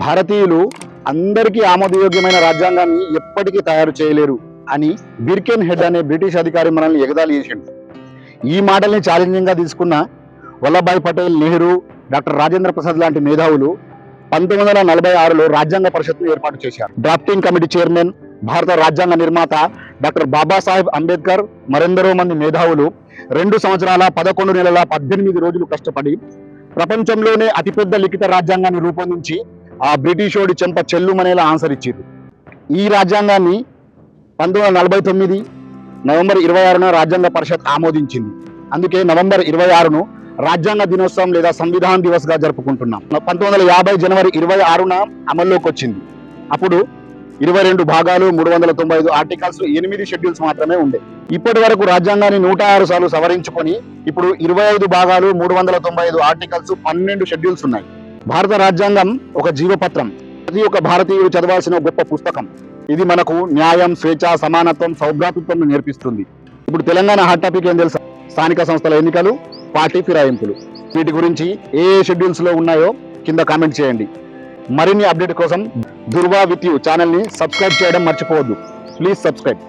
భారతీయులు అందరికీ ఆమోదయోగ్యమైన రాజ్యాంగాన్ని ఎప్పటికీ తయారు చేయలేరు అని బిర్కెన్ హెడ్ అనే బ్రిటిష్ అధికారి మనల్ని ఎగదాలి చేసిండు. ఈ మాటల్ని ఛాలెంజింగ్గా తీసుకున్న వల్లభాయ్ పటేల్ నెహ్రూ డాక్టర్ రాజేంద్ర ప్రసాద్ లాంటి మేధావులు పంతొమ్మిది వందల నలభై ఆరులో రాజ్యాంగ పరిషత్ను ఏర్పాటు చేశారు. డ్రాఫ్టింగ్ కమిటీ చైర్మన్ భారత రాజ్యాంగ నిర్మాత డాక్టర్ బాబాసాహెబ్ అంబేద్కర్ మరెందరో మంది మేధావులు రెండు సంవత్సరాల పదకొండు నెలల పద్దెనిమిది రోజులు కష్టపడి ప్రపంచంలోనే అతిపెద్ద లిఖిత రాజ్యాంగాన్ని రూపొందించి ఆ బ్రిటిషోడి చెంప చెల్లుమనేలా ఆన్సర్ ఇచ్చింది. ఈ రాజ్యాంగాన్ని పంతొమ్మిది వందల నలభై తొమ్మిది నవంబర్ ఇరవై ఆరున రాజ్యాంగ పరిషత్ ఆమోదించింది. అందుకే నవంబర్ ఇరవై ఆరును రాజ్యాంగ దినోత్సవం లేదా సంవిధాన్ దివస్గా జరుపుకుంటున్నాం. పంతొమ్మిది వందల యాభై జనవరి ఇరవై ఆరున అమల్లోకి వచ్చింది అప్పుడు ఇరవై రెండు భాగాలు మూడు వందల తొంభై ఐదు ఆర్టికల్స్ ఎనిమిది షెడ్యూల్స్ మాత్రమే ఉండే. ఇప్పటి వరకు రాజ్యాంగాన్ని నూట ఆరు సార్లు సవరించుకొని ఇప్పుడు ఇరవై ఐదు భాగాలు మూడు వందల తొంభై ఐదు ఆర్టికల్స్ పన్నెండు షెడ్యూల్స్ ఉన్నాయి. భారత రాజ్యాంగం ఒక జీవపత్రం. ప్రతి ఒక్క భారతీయుడు చదవాల్సిన గొప్ప పుస్తకం. ఇది మనకు న్యాయం స్వేచ్ఛ సమానత్వం సౌభ్రాతృత్వం నేర్పిస్తుంది. ఇప్పుడు తెలంగాణ హాట్ టాపిక్ ఏం తెలుసా? స్థానిక సంస్థల ఎన్నికలు పార్టీ ఫిరాయింపులు. వీటి గురించి ఏ ఏ ఉన్నాయో కింద కామెంట్ చేయండి. మరిన్ని అప్డేట్ కోసం దుర్వా విత్ యూ ఛానల్ని సబ్స్క్రైబ్ చేయడం మర్చిపోవద్దు. Please subscribe.